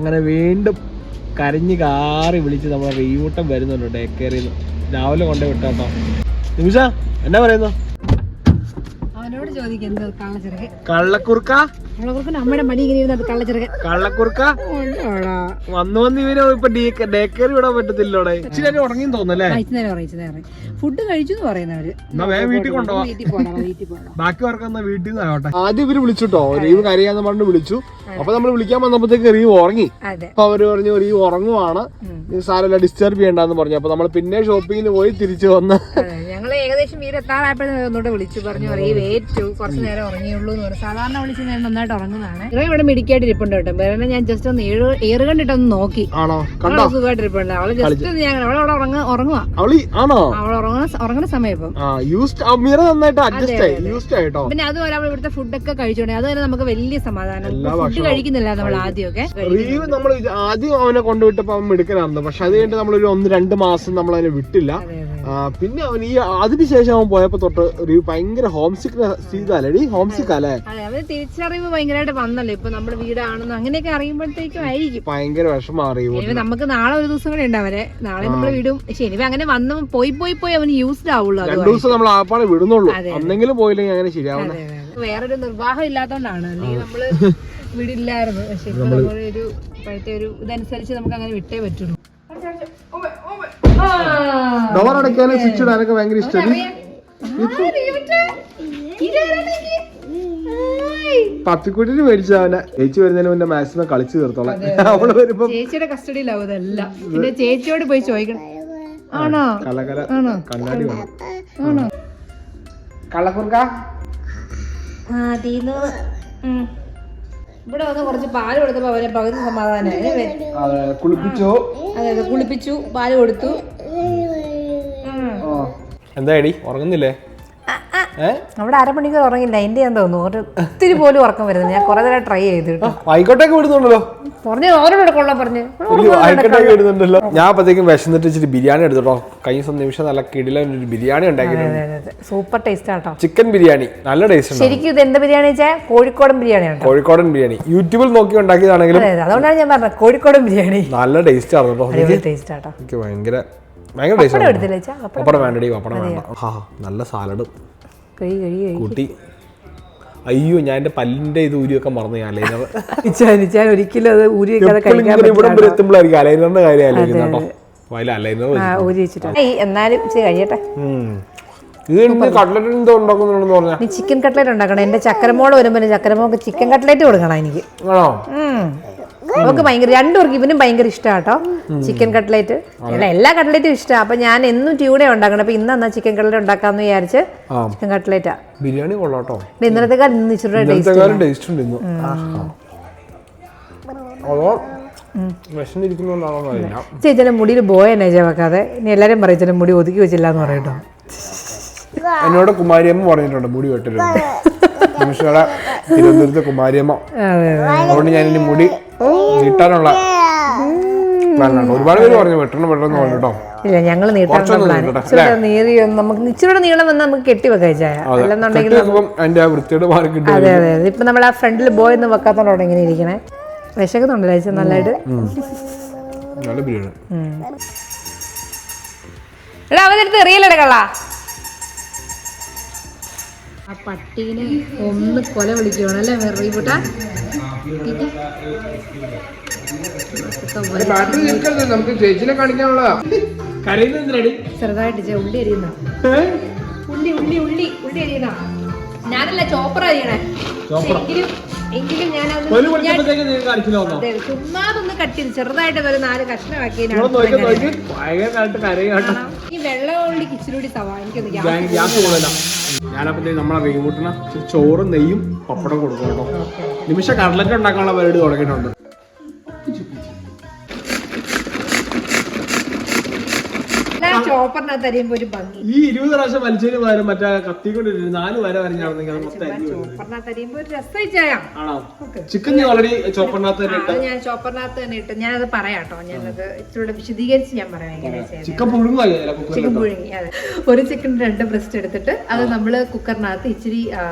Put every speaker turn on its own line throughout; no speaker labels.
അങ്ങനെ വീണ്ടും കരഞ്ഞ് കാറി വിളിച്ച് നമ്മളെ റീവൂട്ടം വരുന്നുണ്ട് ഡേ കെയറിൽ രാവിലെ കൊണ്ടേ വിട്ടാട്ടോ. നിമിഷ എന്നാ പറയുന്നു?
അവനോട് ചോദിക്കുന്നത്
കള്ളക്കുറുക്ക?
അവളെ നമ്മുടെ മടി ഇങ്ങനെ ഇരുന്നത് കള്ളച്ചിറക്
കള്ളക്കുറുക്ക വന്ന് വന്ന് ഇവന് ഇപ്പൊ ഡേ കെയർ വിടാൻ പറ്റത്തില്ലോടെ. ഇച്ചിരി നേരം തോന്നല്ലേ
കഴിച്ചു നേരം പറയും നേരം ഫുഡ് കഴിച്ചു എന്ന് പറയുന്നവര്
വീട്ടിൽ ബാക്കി വീട്ടിൽ നിന്ന് ആവട്ടെ. ആദ്യം ഇവർ വിളിച്ചുട്ടോ. റീവ് കരയാന്ന് പറഞ്ഞു വിളിച്ചു. അപ്പൊ നമ്മൾ വിളിക്കാൻ വന്നപ്പോഴത്തേക്ക് റീവ് ഉറങ്ങി.
അതെ.
അപ്പൊ അവർ പറഞ്ഞു റീവ് ഉറങ്ങുവാണ്. സാരല്ല ഡിസ്റ്റർബ് ചെയ്യണ്ടെന്ന് പറഞ്ഞു. അപ്പൊ നമ്മൾ പിന്നെ ഷോപ്പിങ്ങിന് പോയി തിരിച്ചു വന്ന്.
അതെ. ഞങ്ങൾ ഏകദേശം വീരെത്താറായപ്പോഴും വിളിച്ചു. പറഞ്ഞു റീവ് ഏറ്റു കുറച്ച് നേരം ഉറങ്ങിയുള്ളൂ എന്ന് പറഞ്ഞു. സാധാരണ വിളിച്ച് നേരം നന്നായിട്ട് ഉറങ്ങുന്നതാണ്. ഇവ ഇവിടെ മിടിക്കായിട്ട് ഇരിപ്പുണ്ട് കേട്ടോ. വേറെ ഞാൻ ജസ്റ്റ് ഒന്ന് ഏഴ് ഏറ് കണ്ടിട്ടൊന്ന് നോക്കി.
ആണോ? കണ്ടോ?
അവളെ സുഖമായിട്ട് ഇരിപ്പുണ്ട്. അവൾ ജസ്റ്റ് ഒന്ന് ഞാൻ അവളെ അവിടെ ഉറങ്ങ ഉറങ്ങുക
അവളി ആണോ?
അവൾ ഉറങ്ങുന്ന ഉറങ്ങുന്ന സമയം ഇപ്പം
ആ യൂസ്ഡ് മിറ നന്നായിട്ട് അഡ്ജസ്റ്റ് ആയി. യൂസ്ഡ് ആയിട്ടോ?
പിന്നെ അതുപോലെ അവൾ ഇവിടുത്തെ ഫുഡൊക്കെ കഴിച്ചോണ്ടേ അതുവരെ നമുക്ക് വലിയ സമാധാനം. ഫുഡ് കഴിക്കുന്നില്ല നമ്മൾ ആദ്യമൊക്കെ.
റീവ് നമ്മൾ ആദ്യം അവനെ കൊണ്ടുവിട്ടപ്പോ അവൻ മിടുക്കനായിരുന്നു പക്ഷെ അത് കഴിഞ്ഞിട്ട് ഒരു ഒന്ന് രണ്ട് മാസം നമ്മൾ അതിനെ വിട്ടില്ല പിന്നെ അവൻ ഈ അതിനുശേഷം അവൻ പോയപ്പോ തൊട്ട് ഒരു ഭയങ്കര ഹോം സിക്നെസ് ചെയ്താലേ ഹോം സിക്ക് അല്ലേ
അവർ തിരിച്ചറിവ് ഭയങ്കരമായിട്ട് വന്നല്ലോ. ഇപ്പൊ നമ്മുടെ വീടാണെന്ന് അങ്ങനെയൊക്കെ അറിയുമ്പോഴത്തേക്കും ആയിരിക്കും.
ഭയങ്കര വിഷമം
അറിയും നമുക്ക് നാളെ ഒരു ദിവസം കൂടെ ഉണ്ടാവരെ നാളെ നമ്മൾ വിടും. പക്ഷെ ഇനി അങ്ങനെ വന്ന് പോയി പോയി പോയി അവന് യൂസ്ഡ് ആവുള്ളൂ
രണ്ടു ദിവസം നമ്മൾ ആപ്പാടെ വിടുന്നുള്ളൂ. എന്തെങ്കിലും പോയില്ലെങ്കിൽ അങ്ങനെ ശരിയാവുന്ന.
വേറൊരു നിർവാഹം ഇല്ലാത്തോണ്ടാണ്. നമ്മൾ വിടില്ലായിരുന്നു. പക്ഷെ ഇപ്പൊ നമ്മളൊരു ഇപ്പോഴത്തെ ഒരു ഇതനുസരിച്ച് നമുക്ക് അങ്ങനെ വിട്ടേ പറ്റുള്ളൂ.
ഡോർ അടയ്ക്കാനും സ്വിച്ച് ഇടാനൊക്കെ ഭയങ്കര ഇഷ്ടമാണ് പത്തിക്കുട്ടിന് മേടിച്ച അവനെ. ചേച്ചി വരുന്നതിന് മുന്നേ മാക്സിമം കളിച്ചു തീർത്തോളാം. അവൾ വരുമ്പോ
ചേച്ചിയുടെ കസ്റ്റഡിയിലാവും ഇതെല്ലാം പിന്നെ ചേച്ചിയോട് പോയി ചോദിക്കണം. ആണോ?
കലകല
ആണോ?
കണ്ണാടി
ആണോ?
കള്ളക്കുറുക്ക.
ഇവിടെ വന്ന് കുറച്ച് പാൽ കൊടുത്തപ്പോ അവരെ പകുതി
സമാധാനായി കുളിപ്പിച്ചു.
അതെ കുളിപ്പിച്ചു പാൽ കൊടുത്തു.
എന്താടി ഉറങ്ങുന്നില്ലേ?
അവിടെ അരമണിക്കൂർ ഉറങ്ങില്ല. എന്റെ ഞാൻ തോന്നുന്നു. ഒരു ഒത്തിരി പോലും ഉറക്കം വരുന്നത് ഞാൻ കുറെ നേരം ട്രൈ ചെയ്തു കേട്ടോ.
ആയിക്കോട്ടേക്ക് വിടുന്നുണ്ടല്ലോ.
പറഞ്ഞു അവരോട് കൊള്ളാൻ പറഞ്ഞു.
ആയിക്കോട്ടേക്ക് വിടുന്നുണ്ടല്ലോ. ഞാൻ അപ്പത്തേക്കും വിശന്നിട്ട് ഇച്ചിരി ബിരിയാണി എടുത്തോട്ടോ കഴിഞ്ഞ ദിവസം നിമിഷം നല്ല കിടിലൻ ഒരു ബിരിയാണി ഉണ്ടാക്കിയിട്ടുണ്ട്.
സൂപ്പർ ടേസ്റ്റ് ആട്ടോ
ചിക്കൻ ബിരിയാണി. നല്ല ടേസ്റ്റ്
ശരിക്കും ഇത് എന്ത് ബിരിയാണി വെച്ചാൽ കോഴിക്കോടൻ ബിരിയാണി ആട്ടോ
കോഴിക്കോടൻ ബിരിയാണി. യൂട്യൂബിൽ നോക്കി ഉണ്ടാക്കിയതാണെങ്കിലും
അതെ അതെ. അതുകൊണ്ടാണ് ഞാൻ പറഞ്ഞത് കോഴിക്കോടൻ ബിരിയാണി.
നല്ല ടേസ്റ്റ് ആണ് കേട്ടോ.
ടേസ്റ്റ് ആട്ടോ
എനിക്ക് ഭയങ്കര ഭയങ്കര ടേസ്റ്റ്
പപ്പടം
വേണ്ടടി പപ്പടം വേണ്ട. ആ നല്ല സാലഡ് കൂട്ടി. അയ്യോ ഞാൻ എന്റെ പല്ലിന്റെ ഇത് ഊരിയൊക്കെ മറന്നു ഞാൻ അലൈനർ
ഒരിക്കലും അത് ഊരി
ഇവിടെ എത്തുമ്പോഴായിരിക്കും അലൈനറിന്റെ കാര്യം ആലോചിക്കുന്നത് കേട്ടോ. വയല അലൈനർ
ആ എന്നാലും കഴിയട്ടെ. ചിക്കൻ കട്ട്ലേറ്റ് ഉണ്ടാക്കണം. എന്റെ ചക്കരമോൾ വരുമ്പോ ചക്കരമോൾക്ക് ചിക്കൻ കട്ട്ലേറ്റ് കൊടുക്കണം എനിക്ക്.
ആണോ.
അവൾക്ക് ഭയങ്കര രണ്ടുപേർക്ക് ഇവനും ഭയങ്കര ഇഷ്ടമാട്ടോ ചിക്കൻ കട്ട്ലേറ്റ് അല്ല എല്ലാ കട്ട്ലേറ്റും ഇഷ്ടമാണ് അപ്പൊ ഞാൻ എന്നും ട്യൂഡേ ഉണ്ടാക്കണം. അപ്പൊ ഇന്ന് എന്നാ ചിക്കൻ കട്ട്ലേറ്റ് ഉണ്ടാക്കാന്ന് വിചാരിച്ച് ചിക്കൻ കട്ട്ലേറ്റാ
ബിരിയാണി കൊള്ളാട്ടോ.
ഇന്നലത്തെക്കാൾ ഇന്ന് ഇച്ചിരി ടേസ്റ്റ്
ഉണ്ട്.
ചേച്ചിയുടെ മുടിയിൽ ബോയനെ ചേവക്കാതെ ഇനി എല്ലാരും പറയും ചേച്ചിയുടെ മുടി ഒതുക്കി വെച്ചില്ല എന്ന് പറയട്ടോ.
എന്നോട് കുമാരിയമ്മ പറഞ്ഞിട്ടുണ്ട് മുടി വെട്ടരുത് നിമിഷയുടെ തിരുവനന്തപുരത്തെ കുമാരിയമ്മ.
അതെ
അതുകൊണ്ട് ഞാൻ ഇനി മുടി നീട്ടാനുള്ള ഒരുപാട് പേര് പറഞ്ഞു വെട്ടണം വെട്ടണം എന്ന് പറഞ്ഞു കേട്ടോ.
ഇല്ല ഞങ്ങൾ നീട്ടാൻ നീറി നമുക്ക് ഇച്ചിരി നീളം വന്ന് നമുക്ക്
കെട്ടി മാറി
അതെ. അതെ ഇപ്പൊ നമ്മൾ ആ ഫ്രണ്ടിൽ ബോയ് എന്ന് വെക്കാത്തോണ്ടോ ഇങ്ങനെ ഇരിക്കണേ. വിശക്കുന്നുണ്ടല്ലോ ചേച്ചി നല്ലതായിട്ട്?
നല്ല ബിരിയാണി.
എടാ അവനെടുത്ത് ആ പട്ടീനെ ഒന്ന് കൊല വിളിക്കുവാണ് അല്ലേ മെറിയൂട്ട
നമുക്ക് ചേച്ചിനെ കാണിക്കാനുള്ള
ചെറുതായിട്ട് ഉള്ളി അരിയുന്ന. ഉള്ളി ഉള്ളി ഉള്ളി ഉള്ളി അരിയുന്ന. ഞാനല്ല ചോപ്പർ അരിയണേ പക്ഷെ എങ്കിലും അതെ, ചുമ്മാതൊന്ന് കട്ടി ചെറുതായിട്ട് ഒരു നാല് കഷ്ണമാക്കി ഈ ഇച്ചിരി സവാ എനിക്കൊന്ന്
ഞാൻ നമ്മളെ റീവൂട്ടിന് ചോറും നെയ്യും പപ്പടം കൊടുക്കും കേട്ടോ. നിമിഷ കടലറ്റ് ഉണ്ടാക്കാനുള്ള പരിപാടി തുടങ്ങിയിട്ടുണ്ട്.
ചോപ്പറിനകത്ത് അരിയുമ്പോ ഒരു ഭംഗി.
ഈ ഇരുപത് പ്രാവശ്യം വലിച്ചതിന് പകരം മറ്റേ കത്തി കൊണ്ട് നാല് വര വരഞ്ഞാണെങ്കിൽ അത് മൊത്തം അരിഞ്ഞു പോകും
ചോപ്പറിനകത്ത് അരിയുമ്പോ ഒരു രസമായിച്ചായ
ആണോ? ചിക്കൻ ഓൾറെഡി ചോപ്പറിനകത്ത് തന്നെ
അത് ഞാൻ ചോപ്പറിനകത്ത് തന്നെ ഇട്ട് ഞാനത് പറയാട്ടോ. ഞാനത് ഇച്ചിരി വിശദീകരിച്ച് ഞാൻ പറയാം ചെയ്യുന്നത്
ചിക്കൻ കുക്കറിൽ
ചിക്കൻ പുഴുങ്ങി അതെ. ഒരു ചിക്കൻ രണ്ട് ബ്രസ്റ്റ് എടുത്തിട്ട് അത് നമ്മൾ കുക്കറിനകത്ത് ഇച്ചിരി ആ,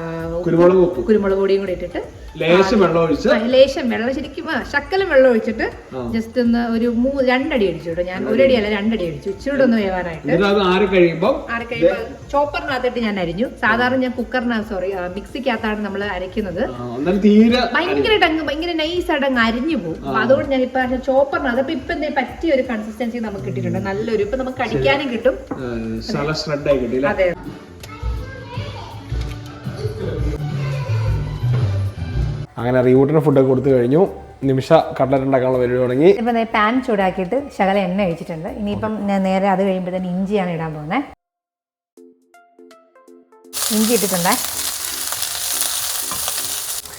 കുരുമുളക് ഉപ്പ്.
കുരുമുളക് പൊടിയും കൂടി ഇട്ടിട്ട്
ലേശം വെള്ളം ഒഴിച്ച്?
ആ, ലേശം വെള്ളം ശരിക്കും ആ, ശക്കലം വെള്ളം ഒഴിച്ചിട്ട് ജസ്റ്റ് ഒന്ന് ഒരു മൂ രണ്ടടി അടിച്ചു കേട്ടോ ഞാൻ. ഒരടി അല്ല രണ്ടടി അടിച്ചു. ഇച്ചിരി ഒന്ന് വേവാനായിട്ട്
അത് ആറി കഴിയുമ്പോൾ
ചോപ്പറിനകത്തിട്ട് ഞാൻ അരിഞ്ഞു. സാധാരണ ഞാൻ കുക്കറിനകത്ത് സോറി മിക്സിക്കകത്താണ് നമ്മൾ അരയ്ക്കുന്നത്. ഭയങ്കരമായിട്ട് അങ്ങ് ഭയങ്കര നൈസ് ആയിട്ട് അങ്ങ് അരിഞ്ഞു പോകും അതുകൊണ്ട് ഞാൻ ഇപ്പൊ ചോപ്പറിനകത്ത് അപ്പൊ ഇപ്പൊ എന്തേ പറ്റിയ ഒരു കൺസിസ്റ്റൻസി നമുക്ക് കിട്ടിയിട്ടുണ്ട്. നല്ലൊരു ഇപ്പൊ നമുക്ക് കടിക്കാനും കിട്ടും. അതെ.
അങ്ങനെ റീവൂട്ടിന് ഫുഡൊക്കെ കൊടുത്തു കഴിഞ്ഞു. നിമിഷ കട്ട്ലറ്റ് ഉണ്ടാക്കാനുള്ള പരിപാടി തുടങ്ങി.
ഇപ്പൊ പാൻ ചൂടാക്കിയിട്ട് ശകല എണ്ണ ഒഴിച്ചിട്ടുണ്ട്. ഇനിയിപ്പം ഞാൻ നേരെ അത് കഴിയുമ്പോഴത്തേന് ഇഞ്ചിയാണ് ഇടാൻ പോകുന്നത് ഇഞ്ചി ഇട്ടിട്ടുണ്ടേ.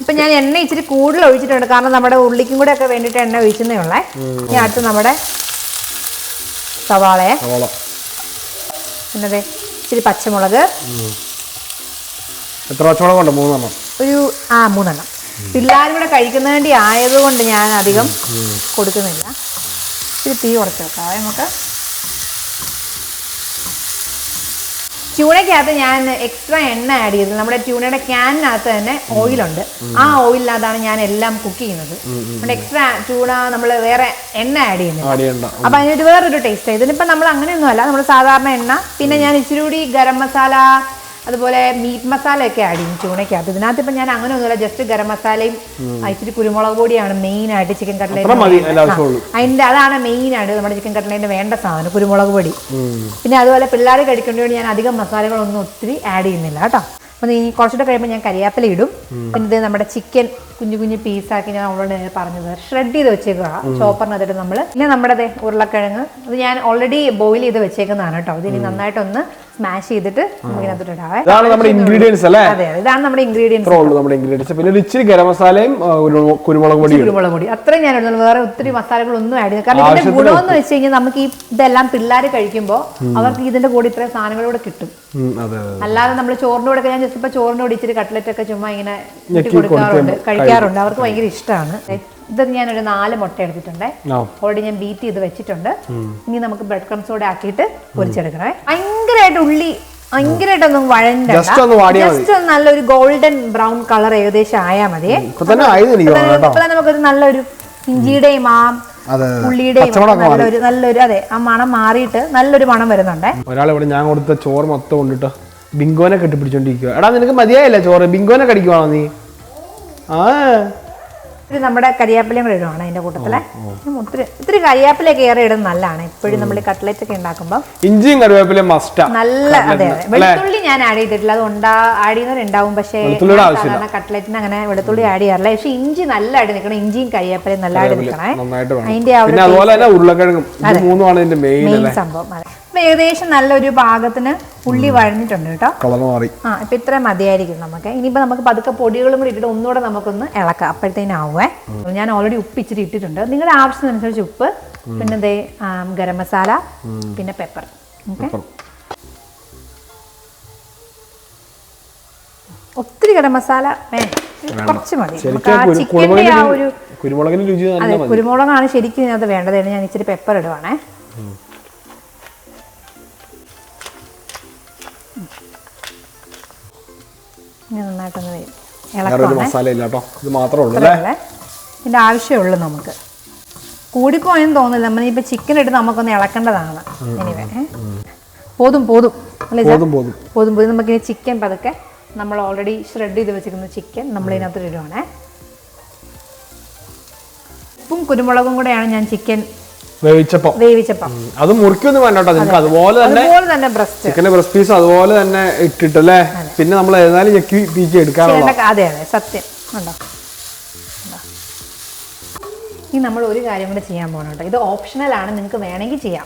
ഇപ്പൊ ഞാൻ എണ്ണ ഇച്ചിരി കൂടുതൽ ഒഴിച്ചിട്ടുണ്ട്. കാരണം നമ്മുടെ ഉള്ളിക്കും കൂടെ ഒക്കെ വേണ്ടിയിട്ട് എണ്ണ ഒഴിച്ചതേ ഉള്ളേ. ഇനി അടുത്ത് നമ്മുടെ സവാളയെ.
സവാള.
പിന്നെ ഇച്ചിരി പച്ചമുളക്.
എത്ര പച്ചമുളക് ഉണ്ട് മൂന്നെണ്ണം.
ഒരു ആ മൂന്നെണ്ണം. പിള്ളേരും കൂടെ കഴിക്കുന്നതിന് വേണ്ടി ആയതുകൊണ്ട് ഞാൻ അധികം കൊടുക്കുന്നില്ല. ഇത് തീ കുറച്ച് വെക്കാം. നമുക്ക് ട്യൂണയ്ക്കകത്ത് ഞാൻ എക്സ്ട്രാ എണ്ണ ആഡ് ചെയ്തത് നമ്മുടെ ട്യൂണയുടെ ക്യാനിനകത്ത് തന്നെ ഓയിലുണ്ട് ആ ഓയിലിനകത്താണ് ഞാൻ എല്ലാം കുക്ക് ചെയ്യുന്നത്. നമ്മുടെ എക്സ്ട്രാ ട്യൂണ നമ്മൾ വേറെ എണ്ണ ആഡ്
ചെയ്യുന്നത്
അപ്പൊ അതിനൊരു വേറൊരു ടേസ്റ്റ് ഇതിനിപ്പോ നമ്മൾ അങ്ങനെയൊന്നും അല്ല നമ്മൾ സാധാരണ എണ്ണ. പിന്നെ ഞാൻ ഇച്ചിരി കൂടി ഗരം മസാല അതുപോലെ മീറ്റ് മസാല ഒക്കെ ആഡ് ചെയ്യും ചൂണയ്ക്കകത്ത്. ഇതിനകത്ത് ഇപ്പൊ ഞാൻ അങ്ങനെ ഒന്നുമില്ല ജസ്റ്റ് ഗരം മസാലയും ഇച്ചിരി കുരുമുളക് പൊടിയാണ് മെയിൻ ആയിട്ട് ചിക്കൻ കട്ട്ലേറ്റ്
ആവശ്യമുള്ളൂ
അതിന്റെ അതാണ് മെയിൻ ആയിട്ട് നമ്മുടെ ചിക്കൻ കട്ട്ലേറ്റിന് വേണ്ട സാധനം കുരുമുളക് പൊടി. പിന്നെ അതുപോലെ പിള്ളേർ കഴിക്കേണ്ടി വേണ്ടി ഞാൻ അധികം മസാലകളൊന്നും ഒത്തിരി ആഡ് ചെയ്യുന്നില്ല കേട്ടോ. അപ്പൊ ഇനി കുറച്ചുകൂടെ കഴിയുമ്പോൾ ഞാൻ കരിയാപ്പില ഇടും. പിന്നെ ഇത് നമ്മുടെ ചിക്കൻ കുഞ്ഞു കുഞ്ഞു പീസാക്കി ഞാൻ അവളോട് പറഞ്ഞത്. ഷ്രെഡ് ചെയ്ത് വെച്ചേക്കുക ചോപ്പറിനകത്തിട്ട് നമ്മൾ പിന്നെ നമ്മുടെ ഉരുളക്കിഴങ്ങ് അത് ഞാൻ ഓൾറെഡി ബോയിൽ ചെയ്ത് വെച്ചേക്കുന്നതാണ് കേട്ടോ. ഇത് ഇനി നന്നായിട്ടൊന്ന് സ്മാഷ് ചെയ്തിട്ട് നമുക്കിനകത്തോട്ടിടാവേ
ഇതാണ് നമ്മുടെ ഇൻഗ്രീഡിയൻസ് അല്ലേ?
അതെ അതെ. ഇതാണ് നമ്മുടെ ഇൻഗ്രീഡിയൻസ്
ഉള്ളൂ നമ്മുടെ ഇൻഗ്രീഡിയൻസ് പിന്നെ ഒരു ഇച്ചിരി ഗരം മസാലയും കുരുമുളക് പൊടിയും
കുരുമുളക് പൊടി. അത്രയും ഞാൻ ഇടുന്നുള്ളൂ. വേറെ ഒത്തിരി മസാലകളൊന്നും ആഡ് ചെയ്യുന്നത് കാരണം ഇതിന്റെ ഗുണമെന്ന് വെച്ച് കഴിഞ്ഞാൽ നമുക്ക് ഈ ഇതെല്ലാം പിള്ളേർ കഴിക്കുമ്പോൾ അവർക്ക് ഇതിന്റെ കൂടെ ഇത്രയും സാധനങ്ങൾ കൂടെ കിട്ടും.
ഉം, അതെ അതെ
അല്ലാതെ നമ്മൾ ചോറിന്റെ കൂടെ ഒക്കെ ഞാൻ ജസ്റ്റ് ഇപ്പൊ ചോറിന്റെ കൂടെ ഇച്ചിരി കട്ട്ലറ്റ് ഒക്കെ ചുമ്മാ ഇങ്ങനെ ഇട്ട് കൊടുക്കാറുണ്ട്. കഴിക്കാറുണ്ട്. അവർക്ക് ഭയങ്കര ഇഷ്ടമാണ്. ഇത് ഞാനൊരു നാല് മുട്ട എടുത്തിട്ടുണ്ടേ. ഓൾറെഡി ഞാൻ ബീറ്റ് ചെയ്ത് വെച്ചിട്ടുണ്ട്. ഇനി നമുക്ക് ബ്രെഡ് ക്രംസ് കൂടെ ആക്കിയിട്ട് പൊരിച്ചെടുക്കണേ. ഭയങ്കരമായിട്ട് ഉള്ളി ഭയങ്കരമായിട്ടൊന്നും വഴണ്ട
ഒന്ന്.
ജസ്റ്റ് നല്ലൊരു ഗോൾഡൻ ബ്രൗൺ കളർ ഏകദേശം ആയാൽ മതി. നമുക്കൊരു നല്ലൊരു ഇഞ്ചിയുടെയും ആ ഉള്ളിയുടെയും നല്ലൊരു നല്ലൊരു അതെ ആ മണം മാറിയിട്ട് നല്ലൊരു മണം വരുന്നുണ്ടേ.
ഒരാളിവിടെ ഞാൻ കൊടുത്ത ചോറ് മൊത്തം കൊണ്ടിട്ട് ബിങ്കോനെ കെട്ടിപ്പിടിച്ചോണ്ടിരിക്കുക എടാ നിനക്ക് മതിയായില്ല ചോറ്? ബിങ്കോനെ കടിക്കുവാണോ നീ? ആ.
ഇത് നമ്മുടെ കരിയാപ്പിലയും കൂടെ ഇടുവാണ് അതിന്റെ കൂട്ടത്തിൽ. ഒത്തിരി ഒത്തിരി കരിയാപ്പിലയൊക്കെ ഏറെ ഇടുന്നത് നല്ലതാണ്. എപ്പോഴും നമ്മൾ കട്ട്ലറ്റ് ഒക്കെ ഉണ്ടാക്കുമ്പോൾ
ഇഞ്ചിയും കറിവേപ്പിലയും മസ്റ്റ്.
നല്ല അതെ വെളുത്തുള്ളി ഞാൻ ആഡ് ചെയ്തിട്ടില്ല. അത് ഉണ്ടാ ആഡ് ചെയ്യുന്നവരുണ്ടാവും. പക്ഷേ സാധാരണ കട്ട്ലറ്റിന് അങ്ങനെ വെളുത്തുള്ളി ആഡ് ചെയ്യാറില്ല. പക്ഷെ ഇഞ്ചി നല്ല ആയിട്ട് നിൽക്കണം. ഇഞ്ചിയും കരിയാപ്പിലയും നല്ലതായിട്ട് നിൽക്കണേ.
നന്നായിട്ട് വേണം.
അതിന്റെ ആ ഒരു
പിന്നെ അതുപോലെ തന്നെ ഉരുളക്കിഴങ്ങും. മൂന്നുമാണ് ഇതിന്റെ മെയിൻ
സംഭവം. അതെ. ഏകദേശം നല്ലൊരു പാകത്തിന് ഉള്ളി വഴഞ്ഞിട്ടുണ്ട് കേട്ടോ.
കളർ മാറി.
ആ ഇപ്പൊ ഇത്ര മതിയായിരിക്കും നമുക്ക്. ഇനിയിപ്പോ നമുക്ക് പതുക്കെ പൊടികളും കൂടി ഇട്ടിട്ട് ഒന്നുകൂടെ നമുക്കൊന്ന് ഇളക്കാം. അപ്പോഴത്തേനാവേ ഞാൻ ഓൾറെഡി ഉപ്പ് ഇച്ചിരി ഇട്ടിട്ടുണ്ട്. നിങ്ങളുടെ ആവശ്യത്തിനനുസരിച്ച് ഉപ്പ് പിന്നെ ദേ ഗരം മസാല പിന്നെ പെപ്പർ ഓക്കെ ഒത്തിരി ഗരം മസാല വേണം കുറച്ച് മതി. ആ
ശരിക്കും
ചിക്കന്റെ ആ ഒരു
കുരുമുളകിന് രുചി
കുരുമുളകാണ് ശരിക്കും ഇതിനകത്ത് വേണ്ടത്. ഞാൻ ഇച്ചിരി പെപ്പർ ഇടുവാണേ. ഇനി നന്നായിട്ടൊന്ന് വേ-
വേറെ ഒരു
ഇളക്കുവാണേ.
മസാല ഇല്ല കേട്ടോ. ഇത് മാത്രമേ ഉള്ളൂ അല്ലേ?
ഇതിന്റെ ആവശ്യമുള്ളൂ നമുക്ക്. കൂടിപ്പോയെന്ന് തോന്നില്ല നമ്മൾ ഇപ്പൊ ചിക്കൻ ഇട്ട് നമുക്കൊന്ന് ഇളക്കേണ്ടതാണ്. എനിവേ പോതും പോതും. അല്ലേ?
പോതും പോതും.
പോതും പോതും. നമുക്കിനി ചിക്കൻ പതുക്കെ. നമ്മൾ ഓൾറെഡി ഷ്രെഡ് ചെയ്ത് വെച്ചിരിക്കുന്ന ചിക്കൻ നമ്മൾ ഇതിനകത്ത് ഇടുവാണേ. ഉപ്പും കുരുമുളകും കൂടെയാണ് ഞാൻ ചിക്കൻ
വേവിച്ചപ്പം.
വേവിച്ചപ്പം.
അത് മുറിക്കൊന്നും വേണ്ട കേട്ടോ നിങ്ങൾക്ക് അതുപോലെ തന്നെ
അതുപോലെ തന്നെ ബ്രസ്റ്റ്
ചിക്കൻ ബ്രസ്റ്റ് പീസ് അതുപോലെ തന്നെ ഇട്ടിട്ടല്ലേ? പിന്നെ നമ്മൾ ഏതായാലും ഞെക്കി പീക്കി എടുക്കാനുള്ള
അതെ അതെ സത്യം. ഉണ്ടോ? ഇനി നമ്മൾ ഒരു കാര്യം കൂടെ ചെയ്യാൻ പോകണം കേട്ടോ. ഇത് ഓപ്ഷണൽ ആണ് നിങ്ങൾക്ക് വേണമെങ്കിൽ ചെയ്യാം.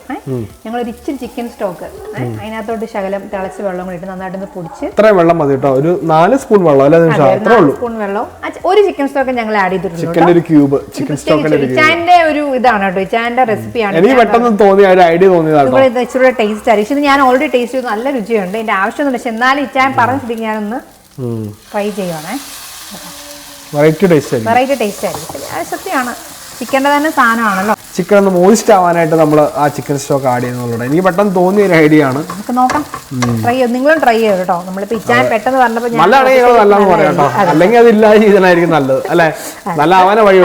ഞങ്ങൾ ഒരു ഇച്ചിരി ചിക്കൻ സ്റ്റോക്ക് അതിനകത്തോട്ട് ശകലം തിളച്ച് വെള്ളം കൂടി ഇട്ട് നന്നായിട്ടൊന്ന് പൊടിച്ച്
ഇത്രയും വെള്ളം മതി കേട്ടോ. ഒരു നാല് സ്പൂൺ വെള്ളം അല്ലേ
സ്പൂൺ വെള്ളം. ഒരു ചിക്കൻ സ്റ്റോക്ക് ഞങ്ങൾ ആഡ് ചെയ്തിട്ടുണ്ട്.
ഒരു ക്യൂബ് ചിക്കൻ സ്റ്റോക്കിന്റെ ഒരു ക്യൂബ്
ഇച്ചാന്റെ ഒരു ഇതാണ് കേട്ടോ. ഇച്ചാന്റെ റെസിപ്പിയാണ്
എനിക്ക് പെട്ടെന്ന് തോന്നിയ ഒരു ഐഡിയ തോന്നിയതാ കേട്ടോ.
ഇവിടെ ഇച്ചിരി ടേസ്റ്റ് ആയിരിക്കും ഇത് ഞാൻ ഓൾറെഡി ടേസ്റ്റ് ചെയ്തു. നല്ല രുചിയുണ്ട്. എന്റെ ആവശ്യമൊന്നുമില്ല. പക്ഷെ എന്നാലും ഇച്ചാൻ പറഞ്ഞ സ്ഥിതിക്ക് ഞാനൊന്ന് ട്രൈ ചെയ്യുവാണേ.
വെറൈറ്റി ടേസ്റ്റ് ആയിരിക്കും.
വെറൈറ്റി ടേസ്റ്റ് ആയിരിക്കും. അത് സത്യമാണ് ചിക്കന്റെ തന്നെ സാധനമാണല്ലോ.
ചിക്കൻ ഒന്ന് മോയിസ്റ്റ് ആവാനായിട്ട് നമ്മൾ ആ ചിക്കൻ സ്റ്റോക്ക് ആഡ് ചെയ്യുന്നുള്ളൂ എനിക്ക് പെട്ടെന്ന് തോന്നിയ ഒരു ഐഡിയ ആണ്.
നമുക്ക് നോക്കാം. ട്രൈ നിങ്ങളും ട്രൈ ചെയ്യും കേട്ടോ. നമ്മളിപ്പോ ഇച്ചാൻ പെട്ടെന്ന് പറഞ്ഞപ്പോൾ
നല്ലതാണെങ്കിൽ ഞങ്ങൾ നല്ലതെന്ന് പറയാം കേട്ടോ. അല്ലെങ്കിൽ അത് ഇല്ലാതെ ചെയ്താലായിരിക്കും നല്ലത്. അല്ലെ? നല്ല ആവാന വഴി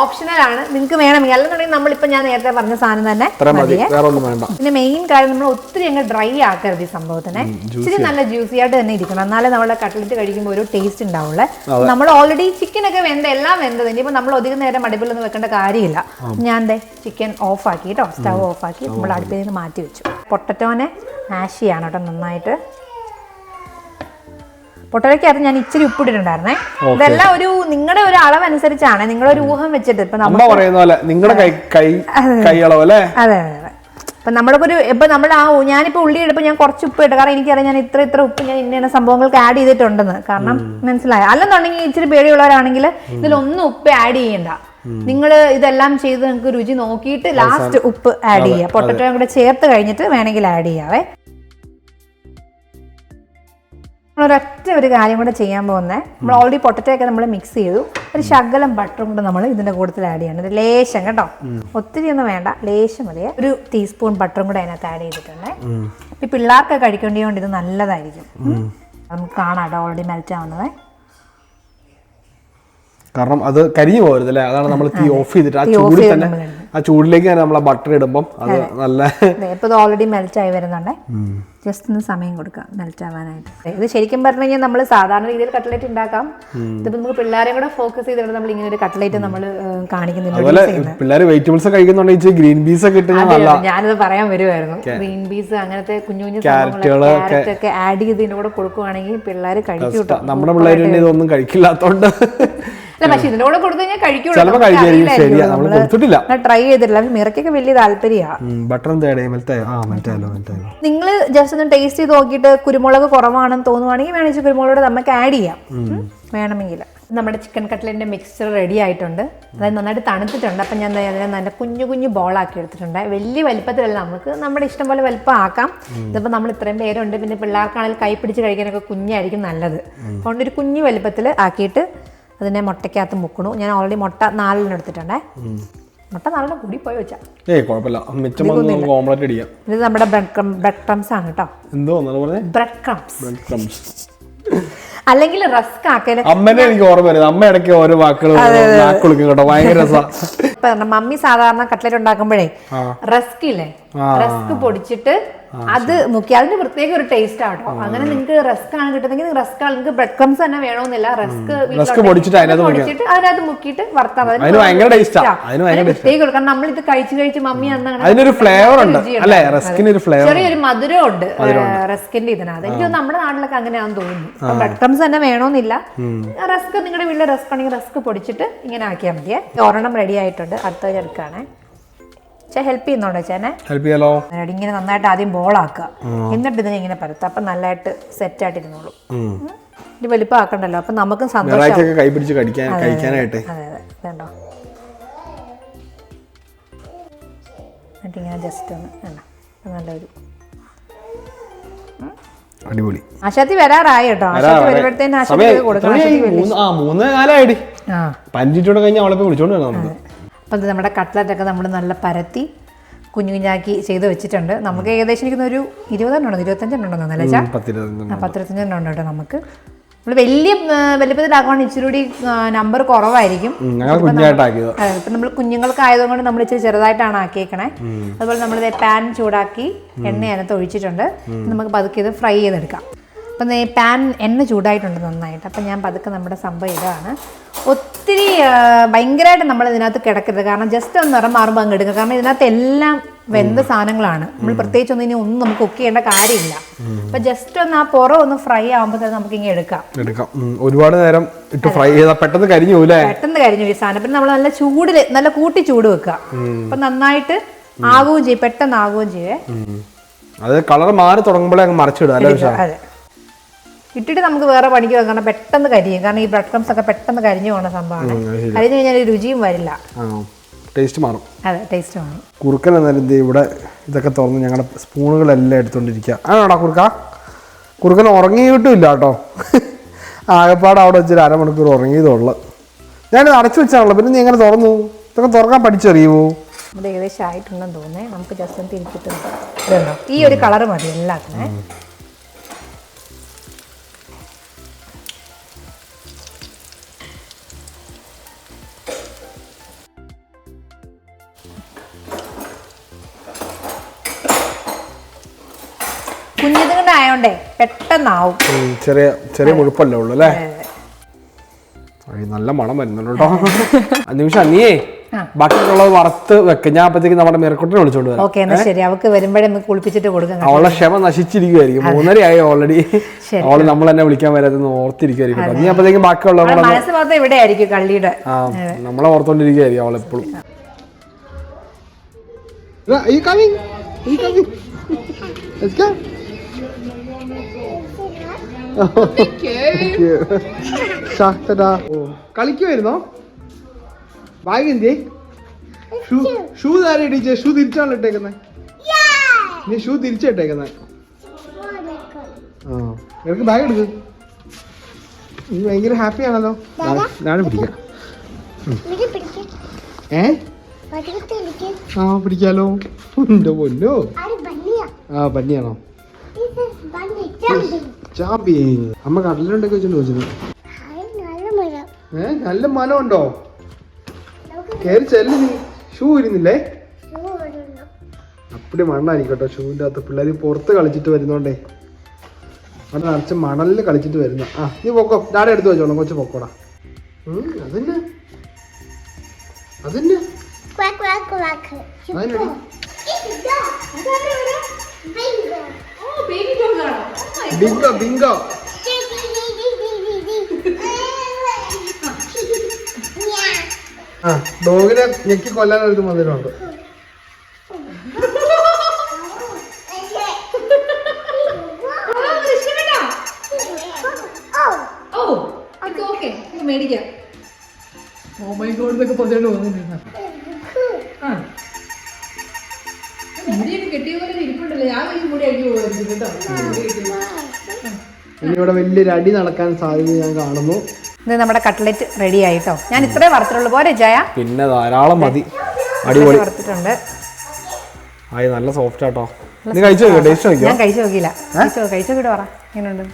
ഓപ്ഷണൽ ആണ്. നിങ്ങൾക്ക് വേണമെങ്കിൽ. അല്ലെന്നുണ്ടെങ്കിൽ നമ്മളിപ്പോ ഞാൻ നേരത്തെ പറഞ്ഞ സാധനം തന്നെ
വേറെ ഒന്നും വേണ്ട.
പിന്നെ മെയിൻ കാര്യം നമ്മൾ ഒത്തിരി അങ്ങ് ഡ്രൈ ആക്കരുത് ഈ സംഭവത്തിനെ. ഇച്ചിരി നല്ല ജ്യൂസി ആയിട്ട് തന്നെ ഇരിക്കണം. എന്നാലേ നമ്മളെ കട്ട്ലറ്റ് കഴിക്കുമ്പോൾ ഒരു ടേസ്റ്റ് ഉണ്ടാവുള്ളൂ. നമ്മൾ ഓൾറെഡി ചിക്കൻ ഒക്കെ വെന്ത എല്ലാം വെന്തത്. ഇനിയിപ്പോൾ നമ്മൾ ഒതുങ്ങുന്ന നേരം അടുപ്പിലൊന്നും വെക്കേണ്ട കാര്യമില്ല. ഞാൻ ദേ ചിക്കൻ ഓഫ് ആക്കി കേട്ടോ സ്റ്റവ് ഓഫ് ആക്കി നമ്മൾ അടുപ്പിൽ നിന്ന് മാറ്റി വെച്ചു. പൊട്ടറ്റോനെ ആഷ് ചെയ്യാണ് കേട്ടോ നന്നായിട്ട്. പൊട്ടറ്റോയ്ക്കകത്ത് ഞാൻ ഇച്ചിരി ഉപ്പിട്ടിട്ടുണ്ടായിരുന്നേ. ഇതെല്ലാം ഒരു നിങ്ങളുടെ ഒരു അളവ് അനുസരിച്ചാണ് നിങ്ങളുടെ ഒരു ഊഹം വെച്ചിട്ട് ഇപ്പൊ നമ്മൾ
അമ്മ പറയുന്ന പോലെ നിങ്ങളുടെ കൈ കൈ അല്ലേ?
അതെ അതെ ഇപ്പൊ നമ്മളിപ്പോ ഒരു ഇപ്പൊ നമ്മൾ ആ ഞാനിപ്പോ ഉള്ളി ഇടുമ്പോൾ ഞാൻ കുറച്ച് ഉപ്പ് ഇട്ട് കാരണം എനിക്കറിയാം ഞാൻ ഇത്ര ഇത്ര ഉപ്പ് ഞാൻ ഇന്ന സംഭവങ്ങൾക്ക് ആഡ് ചെയ്തിട്ടുണ്ടെന്ന്. കാരണം മനസ്സിലായ? അല്ലെന്നുണ്ടെങ്കിൽ ഇച്ചിരി പേടിയുള്ളവരാണെങ്കിൽ ഇതിലൊന്നും ഉപ്പ് ആഡ് ചെയ്യണ്ട. നിങ്ങൾ ഇതെല്ലാം ചെയ്ത് നിങ്ങൾക്ക് രുചി നോക്കിയിട്ട് ലാസ്റ്റ് ഉപ്പ് ആഡ് ചെയ്യുക പൊട്ടറ്റോ കൂടെ ചേർത്ത് കഴിഞ്ഞിട്ട് വേണമെങ്കിൽ ആഡ് ചെയ്യാവേ. നമ്മളൊരൊറ്റ ഒരു കാര്യം കൂടെ ചെയ്യാൻ പോകുന്നത് നമ്മൾ ഓൾറെഡി പൊട്ടറ്റോ ഒക്കെ നമ്മൾ മിക്സ് ചെയ്തു. ഒരു ശകലം ബട്ടറും കൂടെ നമ്മൾ ഇതിന്റെ കൂട്ടത്തിൽ ആഡ് ചെയ്യണം. ഒരു ലേശം കേട്ടോ. ഒത്തിരി ഒന്നും വേണ്ട. ലേശം മതി. ഒരു ടീസ്പൂൺ ബട്ടറും കൂടെ അതിനകത്ത് ആഡ് ചെയ്തിട്ടുണ്ട്. ഈ പിള്ളേർക്ക് കഴിക്കേണ്ടതുകൊണ്ട് ഇത് നല്ലതായിരിക്കും. നമുക്ക് കാണാം കേട്ടോ ഓൾറെഡി മെൽറ്റ് ആവുന്നത്.
കാരണം അത് കരിഞ്ഞു പോകരുത് അല്ലേ? അതാണ് നമ്മൾ തീ ഓഫ് ചെയ്തിട്ട് ആ ചൂടിൽ തന്നെ ആ ചൂടിലേക്ക് തന്നെ നമ്മൾ ബട്ടർ ഇടുമ്പം അത് നല്ല
ഇപ്പോൾ ഇത് ഓൾറെഡി മെൽറ്റ് ആയി വരുന്നുണ്ട്. ജസ്റ്റ് ഒന്ന് സമയം കൊടുക്കാം മെൽറ്റ് ആവാനായിട്ട്. ഇത് ശരിക്കും പറഞ്ഞു കഴിഞ്ഞാൽ നമ്മൾ സാധാരണ രീതിയിൽ കട്ട്ലേറ്റ് ഉണ്ടാക്കാം ഇതിപ്പോൾ നമുക്ക് പിള്ളേരെ കൂടെ ഫോക്കസ് ചെയ്തിട്ട് നമ്മൾ ഇങ്ങനെ ഒരു കട്ട്ലേറ്റ് നമ്മൾ കാണിക്കുന്നുണ്ട്
പിള്ളേർ വെജിറ്റബിൾസ് കഴിക്കുന്നുണ്ടെങ്കിൽ ഗ്രീൻ പീസ് ഒക്കെ
ഞാനിത് പറയാൻ വരുമായിരുന്നു ഗ്രീൻ പീസ് അങ്ങനത്തെ കുഞ്ഞു കുഞ്ഞു ക്യാരറ്റ് ഒക്കെ ആഡ് ചെയ്ത് ഇതിന്റെ കൂടെ കൊടുക്കുവാണെങ്കിൽ പിള്ളേർ കഴിക്കും
നമ്മുടെ പിള്ളേർ ഇതൊന്നും കഴിക്കില്ലാത്തോണ്ട്.
അല്ല പക്ഷെ ഇതിന്റെ കൂടെ കൊടുത്തു കഴിഞ്ഞാൽ കഴിക്കുള്ളൂ.
ശരിയാ നമ്മൾ കൊടുത്തിട്ടില്ല.
ട്രൈ ചെയ്തിട്ടില്ല. വലിയ താല്പര്യമാണ് നിങ്ങൾ ജസ്റ്റ് ഒന്ന് ടേസ്റ്റ് ചെയ്ത് നോക്കിയിട്ട് കുരുമുളക് കുറവാണെന്ന് തോന്നുവാണെങ്കിൽ വേണമെങ്കിൽ കുരുമുളക് നമുക്ക് ആഡ് ചെയ്യാം. വേണമെങ്കിൽ. നമ്മുടെ ചിക്കൻ കട്ട്ലറ്റിന്റെ മിക്സ്ചർ റെഡി ആയിട്ടുണ്ട്. അതായത് നന്നായിട്ട് തണുത്തിട്ടുണ്ട്. അപ്പം ഞാൻ അതിനെ നല്ല കുഞ്ഞു കുഞ്ഞു ബോളാക്കി എടുത്തിട്ടുണ്ട്. വലിയ വലിപ്പത്തിലല്ല നമുക്ക് നമ്മുടെ ഇഷ്ടം പോലെ വലിപ്പം ആക്കാം ഇതിപ്പോൾ നമ്മൾ ഇത്രയും പേരുണ്ട്. പിന്നെ പിള്ളേർക്കാണെങ്കിൽ കൈ പിടിച്ച് കഴിക്കാനൊക്കെ കുഞ്ഞായിരിക്കും നല്ലത്. അതുകൊണ്ട് ഒരു കുഞ്ഞു വലിപ്പത്തിൽ ആക്കിയിട്ട് അതിനെ മുട്ടയ്ക്കകത്ത് മുക്കണു. ഞാൻ ഓൾറെഡി മുട്ട നാലെണ്ണം എടുത്തിട്ടുണ്ടേ. മുട്ട നാലെണ്ണം കൂടി പോയി വെച്ചാൽ
ഏയ് കുഴപ്പമില്ല മിച്ചം നമുക്ക് അടിക്കാം
ഇത് നമ്മുടെ ബ്രെഡ് ബ്രെഡ് ക്രംസ് ആണ് കേട്ടോ
എന്തോ
ബ്രെഡ് ക്രംസ് അല്ലെങ്കിൽ റസ്ക് ആക്കൽ.
അമ്മനെ എനിക്ക് ഓർമ്മ വരുന്നത്. അമ്മ ഇടയ്ക്ക് ഓരോ വാക്കുകൾ കേട്ടോ. ഭയങ്കര
മമ്മി സാധാരണ കട്ട്ലറ്റ് ഉണ്ടാക്കുമ്പോഴേ റസ്ക് ഇല്ലേ? റസ്ക് പൊടിച്ചിട്ട് അത് മുക്കി. അതിന് പ്രത്യേക ഒരു ടേസ്റ്റ് ആട്ടോ അങ്ങനെ നിങ്ങൾക്ക് റസ്ക് ആണ് കിട്ടുന്നെങ്കിൽ റസ്ക് ആണ് നിങ്ങൾക്ക് ബ്രെഡ് ക്രംസ് തന്നെ വേണമെന്നില്ല. റസ്ക്
റസ്ക് പൊടിച്ചിട്ട് അതിനകത്ത്
മുക്കിയിട്ട് വറുത്താൽ പ്രത്യേക കാരണം നമ്മൾ ഇത് കഴിച്ച് കഴിച്ച് മമ്മി
അന്നൊരു ഫ്ലേവർ ഉണ്ട്.
ചെറിയൊരു മധുരം ഉണ്ട് റസ്കിന്റെ ഇതിനകത്ത് എനിക്ക് നമ്മുടെ നാട്ടിലൊക്കെ അങ്ങനെയാണെന്ന് തോന്നുന്നു. ബ്രെഡ് ക്രംസ് തന്നെ വേണമെന്നില്ല. റസ്ക് നിങ്ങളുടെ വീട്ടിലെ റസ്ക് ആണെങ്കിൽ റസ്ക് പൊടിച്ചിട്ട് ഇങ്ങനെ ആക്കിയാൽ മതിയെ. ഒരെണ്ണം റെഡി ആയിട്ടുണ്ട്. അടുത്ത ചേ ഹെൽപ്പ് ചെയ്യുന്നുണ്ടോ ചേനെ
ഹെൽപ്പ് ചെയ്യാലോ?
ഇങ്ങനെ നന്നായിട്ട് ആദ്യം ബോളാക്കുക എന്നിട്ട് ഇതിനെ ഇങ്ങനെ പരത്തുക. അപ്പം നല്ലതായിട്ട് സെറ്റ് ആയിട്ടിരുന്നോളൂ. ഇത് വലിപ്പം ആക്കണ്ടല്ലോ അപ്പം നമുക്കും സന്തോഷം.
കൈ പിടിച്ച് കടിക്കാൻ കഴിക്കാനായിട്ട്.
അതെ അതെ. ഇതുണ്ടോ എന്നിട്ട് ഇങ്ങനെ ജസ്റ്റ് ഒന്ന് വേണ്ട. നല്ലൊരു
അടിപൊളി.
ആശാത്തി വരാറായി കേട്ടോ. ആശാത്തി വരുമ്പോഴത്തേന് ആശാത്തി കൊടുക്കണം
മൂന്ന് ആ മൂന്ന് കാലമായിടി
ആ.
പഞ്ചിറ്റോടെ കഴിഞ്ഞാൽ അവളെ വിളിച്ചോണ്ട് നമുക്ക്.
അപ്പം ഇത് നമ്മുടെ കട്ട്ലറ്റൊക്കെ നമ്മൾ നല്ല പരത്തി കുഞ്ഞു കുഞ്ഞാക്കി ചെയ്ത് വെച്ചിട്ടുണ്ട്. നമുക്ക് ഏകദേശം ഇരിക്കുന്ന ഒരു ഇരുപതെണ്ണം ഇരുപത്തഞ്ചെണ്ണം ഉണ്ടോ എന്നല്ലേ ചാ പത്തിരുപത്തഞ്ചെണ്ണം ഉണ്ട് കേട്ടോ നമുക്ക്. നമ്മൾ വലിയ ആ, വലിപ്പത്തിലാക്കുവാണെങ്കിൽ ഇച്ചിരി കൂടി നമ്പർ കുറവായിരിക്കും. ഇപ്പം നമ്മൾ കുഞ്ഞുങ്ങൾക്ക് ആയതുകൊണ്ട് നമ്മൾ ഇച്ചിരി ചെറുതായിട്ടാണ് ആക്കിയേക്കണേ. അതുപോലെ നമ്മൾ പാൻ ചൂടാക്കി എണ്ണ അതിനകത്ത് ഒഴിച്ചിട്ടുണ്ട്. നമുക്ക് പതുക്കെ ഇത് ഫ്രൈ ചെയ്തെടുക്കാം. അപ്പം പാൻ എണ്ണ ചൂടായിട്ടുണ്ട് നന്നായിട്ട്. അപ്പം ഞാൻ പതുക്കെ നമ്മുടെ സംഭവം ഇതാണ്. ഒത്തിരി ഭയങ്കരമായിട്ട് നമ്മൾ ഇതിനകത്ത് കിടക്കരുത്. കാരണം ജസ്റ്റ് ഒന്ന് നിറം മാറുമ്പോൾ അങ്ങ് എടുക്കുക. കാരണം ഇതിനകത്ത് എല്ലാം വെന്ത സാധനങ്ങളാണ്. നമ്മൾ പ്രത്യേകിച്ച് ഒന്നും ഇനി ഒന്നും നമുക്ക് കുക്ക് ചെയ്യേണ്ട കാര്യമില്ല. അപ്പൊ ജസ്റ്റ് ഒന്ന് ആ പുറം ഒന്ന് ഫ്രൈ ആകുമ്പോൾ തന്നെ നമുക്ക് ഇങ്ങനെ എടുക്കാം.
എടുക്കാം ഒരുപാട് നേരം ഇട്ട് ഫ്രൈ ചെയ്താൽ പെട്ടെന്ന് കരിഞ്ഞു
പെട്ടെന്ന് കരിഞ്ഞു ഈ സാധനം. പിന്നെ നമ്മൾ നല്ല ചൂടിൽ നല്ല കൂട്ടി ചൂട് വെക്കുക. അപ്പൊ നന്നായിട്ട് ആകുകയും ചെയ്യും. പെട്ടെന്ന് ആകുകയും ചെയ്യേ.
അത് കളർ മാറി തുടങ്ങുമ്പോഴേ അങ്ങ് മറിച്ചിടുക. അല്ലേ
ഇട്ടിട്ട് നമുക്ക് വേറെ പണിക്ക് വെക്കണം പെട്ടെന്ന് കരിയും. കാരണം ഈ ബ്രെഡ് ക്രംസ് ഒക്കെ പെട്ടെന്ന് കരിഞ്ഞു പോകുന്ന സംഭവമാണ്. കരിഞ്ഞു കഴിഞ്ഞാൽ രുചിയും വരില്ല.
ടേസ്റ്റ് മാറും.
അതെ ടേസ്റ്റ് മാറും.
കുറുക്കൻ എന്നാലും എന്ത്? ഇവിടെ ഇതൊക്കെ തുറന്ന് ഞങ്ങളുടെ സ്പൂണുകളെല്ലാം എടുത്തോണ്ടിരിക്കുക ആണോടാ കുറുക്ക? കുറുക്കൻ ഉറങ്ങിയിട്ടുമില്ല കേട്ടോ. ആകെപ്പാട് അവിടെ വെച്ചൊരു അരമണിക്കൂർ ഉറങ്ങിയതുള്ളു. ഞാനിത് അടച്ചു വെച്ചാണല്ലോ. പിന്നെ നീ എങ്ങനെ തുറന്നു? ഇതൊക്കെ തുറക്കാൻ പഠിച്ചറിയുമോ
ഏകദേശം ആയിട്ടുണ്ടെന്ന് തോന്നുന്നേ. നമുക്ക് ജസ്റ്റ് തിരിച്ചിട്ട്. ഈ ഒരു കളർ മതി എല്ലാത്തിനെ. കുഞ്ഞിതുകൊണ്ട് ആയോണ്ടേ പെട്ടെന്നാവും
ചെറിയ ചെറിയ മുഴുപ്പല്ലേ ഉള്ളു അല്ലേ? നല്ല മണം വരുന്നുണ്ടോ നിമിഷം നീയേ. ബാക്കിയുള്ളത് വറുത്ത് വെക്ക. ഞാൻ അപ്പത്തേക്ക് നമ്മുടെ മെറക്കുട്ടിനെ വിളിച്ചോണ്ട് വരാം.
ഓക്കെ എന്നാ ശരി. അവക്ക് വരുമ്പോഴേ നമുക്ക് കുളിപ്പിച്ചിട്ട് കൊടുക്കാം
അവളെ ക്ഷമ നശിച്ചിരിക്കുമായിരിക്കും ആയി ഓൾറെഡി. അവൾ നമ്മൾ തന്നെ വിളിക്കാൻ വരാതെന്ന് ഓർത്തിരിക്കുമായിരിക്കും നീ അപ്പത്തേക്കും
ബാക്കിയുള്ള ഇവിടെ ആയിരിക്കും കള്ളിയുടെ.
ആ നമ്മളെ ഓർത്തോണ്ടിരിക്കുകയായിരിക്കും അവളെപ്പോഴും കളിക്കുമായിരുന്നോ ബാഗ് ഷൂ ഷൂ താരം ഇടിച്ചേ ഷൂ തിരിച്ചാണല്ലോ ഇട്ടേക്കുന്നത് നീ ഷൂ തിരിച്ചിട്ടേക്കുന്നത് ആ എനിക്ക് ബാഗ് എടുക്ക്. നീ ഭയങ്കര ഹാപ്പി ആണല്ലോ. ഞാൻ പിടിക്കാം. ഏ? ആ പിടിക്കാലോ. എന്റെ പൊന്നോ. ആ പന്നിയാണോ അമ്മ കടലുണ്ടൊക്കെ വെച്ചിട്ട് ചോദിച്ചത് ഏ നല്ല മനം ഉണ്ടോ കേറി ചെല്ലു നീ. ഷൂ ഇരുന്നില്ലേ അപ്പടി മണ്ണായിരിക്കട്ടോ ഷൂവിന്റെ അകത്ത്. പിള്ളേർ പുറത്ത് കളിച്ചിട്ട് വരുന്നോണ്ടേ. അവിടെ നിറച്ച് മണലിൽ കളിച്ചിട്ട് വരുന്ന. ആ നീ പൊക്കോ. ഡാഡ എടുത്ത് വെച്ചോളാം കൊച്ചു പൊക്കോടാ. അതന്നെ. അതന്നെ. ബിങ്കോ ബിങ്കോ ആ ഡോഗിനെ ഞെക്കി കൊല്ലാനൊരു മന്ദിരമുണ്ട്
മേടിക്കാം ഓ മൈ ഗോഡ് ഇതൊക്കെ വന്നിട്ടുണ്ട് പോകുന്നില്ല മുടിയൊക്കെ കെട്ടിയ പോലെ ഇരിപ്പുണ്ടല്ലോ? ഞാൻ ഈ മുടി അടിച്ചു കേട്ടോ.
ഇവിടെ വലിയൊരു അടി നടക്കാൻ സാധ്യത ഞാൻ കാണുന്നു.
ഇത് നമ്മുടെ കട്ട്ലറ്റ് റെഡി ആയിട്ടോ. ഞാൻ ഇത്രേ വറുത്തിട്ടുള്ളൂ. പോരെ ജയ?
പിന്നെ ധാരാളം മതി. അടിപൊളി.
വറുത്തിട്ടുണ്ട്.
ആയി നല്ല സോഫ്റ്റ് ആട്ടോ. നീ കഴിച്ചു? നോക്കിയോ ടേസ്റ്റ് നോക്കിയോ?
ഞാൻ കഴിച്ചു നോക്കിയില്ല. കഴിച്ചോ കഴിച്ചു നോക്കിട്ട് പറ.
ഇങ്ങനുണ്ട്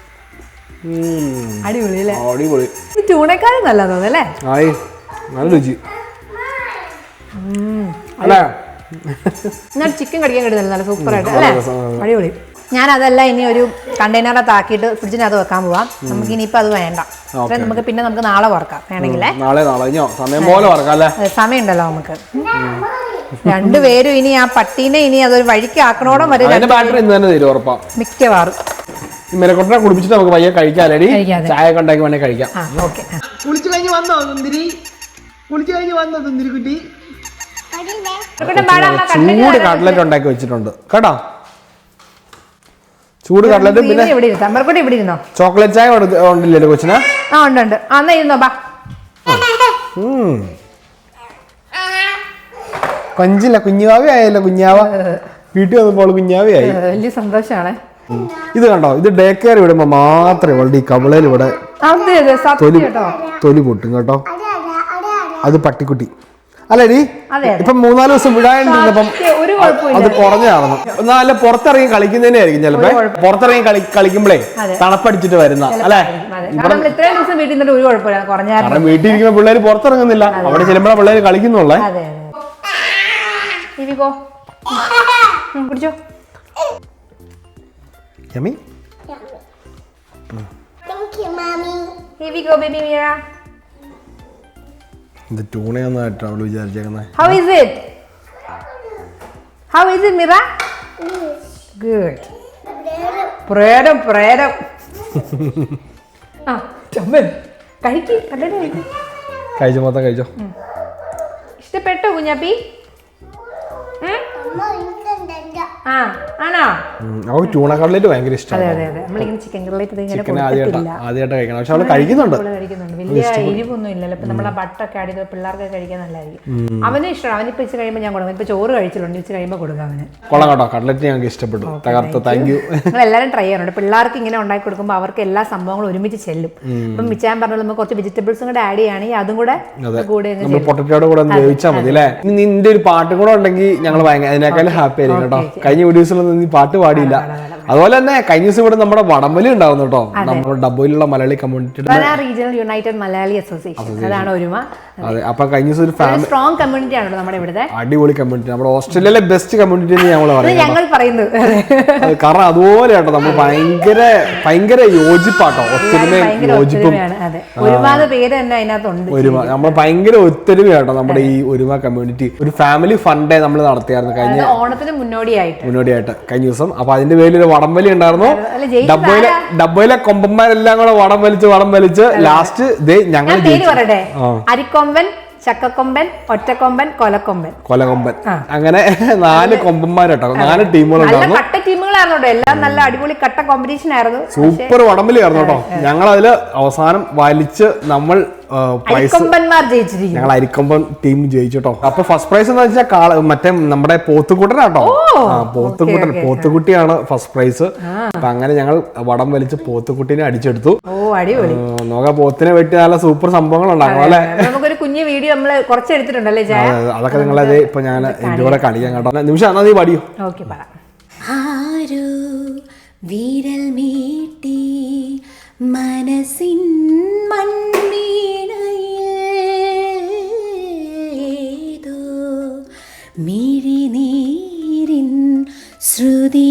അടിപൊളി അല്ലേ?
അടിപൊളി.
ഈ ചൂണേക്കാളും നല്ല തോന്നല്ലേ
ആയി നല്ല രുചി. അല്ലേ?
ഞാൻ ചിക്കൻ കടിക്കാൻ കിട്ടുന്നില്ല നല്ല സൂപ്പർ ആയിട്ട്. അല്ലേ? അടിപൊളി. ഞാൻ അതല്ല ഇനി ഒരു കണ്ടെയ്നറിനകത്ത് ആക്കിയിട്ട് ഫ്രിഡ്ജിനകത്ത് വെക്കാൻ പോവാം. നമുക്ക് ഇനിയിപ്പോൾ അത് വേണ്ട. നമുക്ക് പിന്നെ നമുക്ക് നാളെ വറക്കാം. വേണമെങ്കിലേ.
നാളെ നാളെ. സമയം പോലെ
സമയമുണ്ടല്ലോ നമുക്ക്. രണ്ടുപേരും ഇനി ആ പട്ടീനെ ഇനി അതൊരു വഴിക്ക് ആക്കണോടം വരെ മിക്കവാറും.
ഈ മെരക്കൊട്ടിനെ കുടിപ്പിച്ചിട്ട് നമുക്ക് പയ്യെ കഴിക്കാലടി. ചായ കണ്ടാക്കി വേണേ കഴിക്കാം. കുളിച്ചു കഴിഞ്ഞ് വന്നോ സുന്ദരി? കുളിച്ചു കഴിഞ്ഞ് വന്നോ സുന്ദരി കുട്ടി ചൂട് കട്ലറ്റ് ഉണ്ടാക്കി വെച്ചിട്ടുണ്ട്. കേട്ടോ? ചൂട് കടലറ്റ് പിന്നെ
ഇവിടെ ഇരുത്താം ഇവിടെ ഇരുന്നോ?
ചോക്ലേറ്റ് ചായ ഉണ്ടല്ലേ കൊച്ചിന്?
ആ ഉണ്ട് ഉണ്ട്. ആ എന്നാ ഇരുന്നോ ബാ.
ഉം. കൊഞ്ചില്ല കുഞ്ഞാവി ആയല്ലോ കുഞ്ഞാവ. വീട്ടിൽ വന്നപ്പോൾ കുഞ്ഞാവി ആയി.
വലിയ സന്തോഷമാണ്
ഇത് കണ്ടോ? ഇത് ഡേ കെയർ വിടുമ്പോ മാത്രമേ ഉള്ളൂ ഈ കവളയിൽ ഇവിടെ തൊലി പൊട്ടും കേട്ടോ. അത് പട്ടിക്കുട്ടി. അല്ലേടി ഇപ്പൊ മൂന്നാൽ ദിവസം വിടാണ്ടിരുന്നപ്പം അത് കുറഞ്ഞായിരുന്നു നല്ല പുറത്തിറങ്ങി കളിക്കുന്നതന്നെ ആയിരിക്കും ചിലപ്പോ പുറത്തിറങ്ങി കളി കളിക്കുമ്പോഴേ. തണുപ്പടിച്ചിട്ട് വരുന്ന അല്ലെ?
കാരണം
ഇരിക്കുന്ന പിള്ളേര് പുറത്തിറങ്ങുന്നില്ല. അവിടെ ചെല്ലുമ്പോഴാണ് പിള്ളേര് കളിക്കുന്നുള്ളേ.
അതെ അതെ. ഇനി പോ. ഉം, കുടിച്ചോ.
Yummy?
Here we go, baby Mira.
ഇത് ടൂണയൊന്നായിട്ട് അവൾ വിചാരിച്ചേക്കുന്നത്
How is it? How is it Mira good പ്രേരം പ്രേരം ആ ചമ്മൻ കഴിക്ക് കണ്ടേ
കഴിച്ചോ മൊത്തം കഴിച്ചോ.
ഇഷ്ടപ്പെട്ടോ കുഞ്ഞാപ്പി? ആ. ആണോ?
അവൾക്ക് ട്യൂണ കട്ലേറ്റ് ഭയങ്കര
അതെ
ഇഷ്ടമാണ്.
അതെ അതെ നമ്മളിങ്ങനെ ചിക്കൻ ഇത് ഇങ്ങനെ കൊടുത്തിട്ടില്ല
ആദ്യമായിട്ട് കഴിക്കണം പക്ഷെ അവൾ കഴിക്കുന്നുണ്ട്.
കഴിക്കുന്നുണ്ട്. വലിയ എരിവൊന്നും ഇല്ലല്ലോ. ഇപ്പൊ നമ്മളെ ബട്ടൊക്കെ ചെയ്ത് പിള്ളേർക്ക് കഴിക്കാൻ നല്ലതായിരിക്കും. അവന് ഇഷ്ടമാണ്. അവനിപ്പോ ഇച്ചിരി കഴിയുമ്പോൾ ഞാൻ കൊടുക്കും. ഇപ്പൊ ചോറ് കഴിച്ചിട്ടുണ്ട്. ഇച്ചിരി കഴിയുമ്പോൾ കൊടുക്കാം അവന്.
കൊള്ളാം കേട്ടോ. കട്ലറ്റ് ഞങ്ങൾക്ക് ഇഷ്ടപ്പെട്ടു. തകർത്ത് താങ്ക് യു
നിങ്ങൾ എല്ലാവരും ട്രൈ ചെയ്യാറുണ്ട് പിള്ളേർക്ക് ഇങ്ങനെ ഉണ്ടാക്കി കൊടുക്കുമ്പോൾ അവർക്ക് എല്ലാ സംഭവങ്ങളും ഒരുമിച്ച് ചെല്ലും. അപ്പം മിച്ചാൻ പറഞ്ഞത് നമുക്ക് കുറച്ച് വെജിറ്റബിൾസും കൂടെ ആഡ് ചെയ്യുകയാണെങ്കിൽ അതും കൂടെ കൂടെ
നമ്മൾ പൊട്ടറ്റോടെ കൂടെ വേവിച്ചാൽ മതി അല്ലേ? നിന്റെ ഒരു പാട്ടും കൂടെ ഉണ്ടെങ്കിൽ ഞങ്ങൾ അതിനേക്കാളും ഹാപ്പി ആയിരിക്കും കേട്ടോ. കഴിഞ്ഞ വീഡിയോസിലൊന്നും നീ പാട്ട് പാടിയില്ല. അതുപോലെ തന്നെ കഴിഞ്ഞ ദിവസം ഇവിടെ നമ്മുടെ വടംവലി ഉണ്ടാവുന്നു കേട്ടോ. നമ്മുടെ ഡബോയിലുള്ള Malayali
community regional united Malayali association അതാണ് ഒരുമ.
അതെ അപ്പൊ കഴിഞ്ഞ ദിവസം ഒരു ഫാമിലി
സ്ട്രോങ് കമ്മ്യൂണിറ്റി ആണല്ലോ നമ്മുടെ ഇവിടുത്തെ.
അടിപൊളി കമ്മ്യൂണിറ്റി നമ്മുടെ ഓസ്ട്രേലിയയിലെ ബെസ്റ്റ് കമ്മ്യൂണിറ്റി എന്ന് ഞങ്ങൾ പറയുന്നത്
ഞങ്ങൾ പറയുന്നത്.
കാരണം അതുപോലെ കേട്ടോ നമ്മൾ ഭയങ്കര ഭയങ്കര യോജിപ്പാട്ടോ. ഒത്തൊരുമയും യോജിപ്പും.
ഒരുപാട് പേര് തന്നെ അതിനകത്തുണ്ട്.
ഒരുമ നമ്മൾ ഭയങ്കര ഒത്തൊരുമയാട്ടോ നമ്മുടെ ഈ ഒരുമ കമ്മ്യൂണിറ്റി ഒരു ഫാമിലി ഫണ്ടേ നമ്മൾ നടത്തിയായിരുന്നു കഴിഞ്ഞ
ഓണത്തിന് മുന്നോടിയായിട്ട്.
മുന്നോടിയായിട്ട്. കഴിഞ്ഞ ദിവസം. അപ്പൊ അതിന്റെ പേരിൽ ഒരു വടംവലി ഉണ്ടായിരുന്നു.
ഡബോയിലെ
ഡബ്ബയിലെ ഡബ്ബയിലെ കൊമ്പന്മാരെല്ലാം കൂടെ വടം വലിച്ച് വടം വലിച്ച് ലാസ്റ്റ് ദേ ഞങ്ങൾ
അരിക്കൊമ്പൻ ചക്കക്കൊമ്പൻ ഒറ്റക്കൊമ്പൻ കൊലക്കൊമ്പൻ.
കൊലകൊമ്പൻ. അങ്ങനെ നാല് കൊമ്പന്മാരട്ടോ. നാല് ടീമുകളുണ്ടായിരുന്നു
കട്ട ടീമുകളായിരുന്നു കേട്ടോ. എല്ലാം നല്ല അടിപൊളി കട്ട കോമ്പറ്റീഷൻ ആയിരുന്നു.
സൂപ്പർ വടംവലി ആയിരുന്നു കേട്ടോ. ഞങ്ങൾ അതിൽ അവസാനം വലിച്ച് നമ്മൾ പ്രൈസ് ഞങ്ങൾ അരിക്കൊമ്പൻ ടീം ജയിച്ചു കേട്ടോ അപ്പൊ ഫസ്റ്റ് പ്രൈസ് എന്ന് വെച്ചാൽ മറ്റേ നമ്മുടെ പോത്തുകൂട്ടനാട്ടോ പോത്തുകൂട്ടൻ പോത്തുകുട്ടൻ പോത്തുകുട്ടിയാണ് ഫസ്റ്റ് പ്രൈസ് അപ്പൊ അങ്ങനെ ഞങ്ങൾ വടം വലിച്ച് പോത്തുകുട്ടിനെ അടിച്ചെടുത്തു.
ഓ അടിപൊളി.
ആ, നോക്കാം പോത്തിനെ വെട്ടി നല്ല സൂപ്പർ സംഭവങ്ങൾ ഉണ്ടാകും അല്ലെ?
നമുക്കൊരു കുഞ്ഞു വീഡിയോ നമ്മൾ കുറച്ച് എടുത്തിട്ടുണ്ടല്ലേ
അതൊക്കെ നിങ്ങളത് ഇപ്പൊ ഞാൻ എന്റെ കൂടെ കളിക്കാൻ കേട്ടോ. നിമിഷം എന്നാ നീ പാടിയോ?
ഓക്കെ പറ.
ആരോ വിരൽ മീട്ടി മനസ്സിൻ മൺവീണയേതോ മിഴിനീരിൻ ശ്രുതി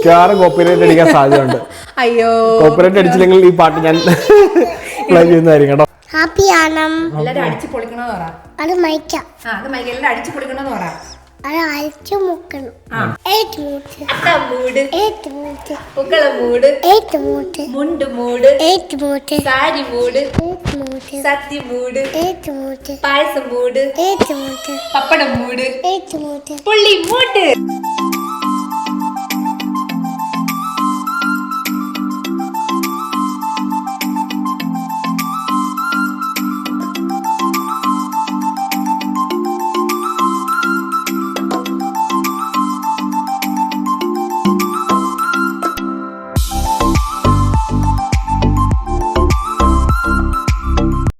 മിക്കവാറും കോപ്പിറൈറ്റ് അടിക്കാൻ സാധ്യതയുണ്ട്.
അയ്യോ.
കോപ്പിറൈറ്റ് അടിച്ചില്ലെങ്കിൽ ഈ പാട്ട് ഞാൻ പ്ലേ ചെയ്യുന്നതായിരിക്കും കേട്ടോ.
ഹാപ്പി ആണം.
എല്ലാരും അടിച്ചു പൊളിക്കണമെന്ന് പറ.
അത് മൈക്കാം.
ആ അത് മൈക്ക് എല്ലാരും അടിച്ചു പൊളിക്കണമെന്ന് പറ.
അത് അയച്ചു മുക്കണം. ഏറ്റ് മൂട്ട്
മൂട്.
ഏറ്റ് മൂട്ട്
മൂട്.
ഏറ്റ് മൂട്ട്
മുണ്ട് മൂട്.
ഏറ്റ് മൂട്ട്
സാരി മൂട്.
ഏറ്റ് മൂട്ട്
മൂട്.
ഏറ്റ് മൂട്ട്
പായസം മൂട്.
ഏറ്റ് മൂട്ട്
പപ്പടം മൂട്.
ഏറ്റ് മൂട്ട്
പുള്ളി മൂട്